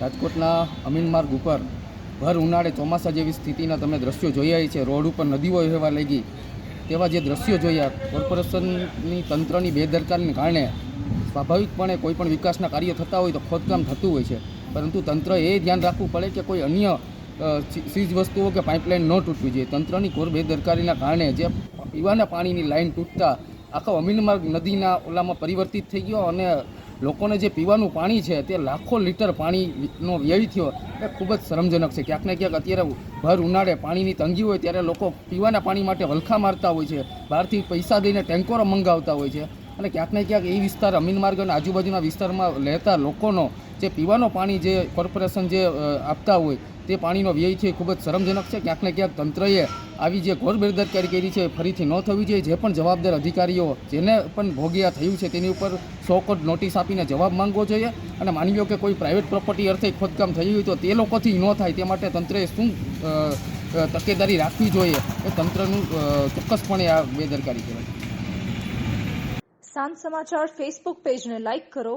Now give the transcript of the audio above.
રાજકોટના અમીન માર્ગ ઉપર ભર ઉનાળે ચોમાસા જેવી સ્થિતિના તમે દ્રશ્યો જોયા છે. રોડ ઉપર નદીઓ વહેવા લાગી. તેવા જે દ્રશ્યો જોયા, કોર્પોરેશનની તંત્રની બેદરકારીને કારણે સ્વાભાવિકપણે કોઈ પણ વિકાસના કાર્ય થતા હોય તો ખોદકામ થતું હોય છે. પરંતુ તંત્ર એ ધ્યાન રાખવું પડે કે કોઈ અન્ય ચીજ વસ્તુઓ કે પાઇપલાઇન ન તૂટવી જોઈએ. તંત્રની કોર બેદરકારીના કારણે જે પીવાના પાણીની લાઈન તૂટતા આખો અમીન માર્ગ નદીના ઓલામાં પરિવર્તિત થઈ ગયો અને લોકોને જે પીવાનું પાણી છે તે લાખો લીટર પાણીનો વ્યય થયો. એ ખૂબ જ શરમજનક છે. ક્યાંક ને ક્યાંક અત્યારે ભર ઉનાળે પાણીની તંગી હોય ત્યારે લોકો પીવાના પાણી માટે વલખા મારતા હોય છે. બહારથી પૈસા દઈને ટેન્કરો મંગાવતા હોય છે. અને ક્યાંક ને ક્યાંક એ વિસ્તાર અમીન માર્ગ અને આજુબાજુના વિસ્તારમાં રહેતા લોકોનો જે પીવાનો પાણી જે કોર્પોરેશન જે આપતા હોય તે પાણીનો વ્યય છે ખૂબ જ શરમજનક છે. ક્યાંક ને ક્યાંક તંત્રએ આવી જે ઘોર બેદરકારી કરી છે, ફરીથી ન થવી જોઈએ. જે પણ જવાબદાર અધિકારીઓ જેને પણ ભોગિયા થયું છે, તેની ઉપર સો કોટ નોટિસ આપીને જવાબ માંગવો જોઈએ. અને માનવીઓ કે કોઈ પ્રાઇવેટ પ્રોપર્ટી અર્થે ખોદકામ થયું હોય તો તે લોકોથી ન થાય. તે માટે તંત્રએ શું તકેદારી રાખવી જોઈએ એ તંત્રનું ચોક્કસપણે આ બેદરકારી કહેવાય. સાંજ સમાચાર ફેસબુક પેજને લાઇક કરો.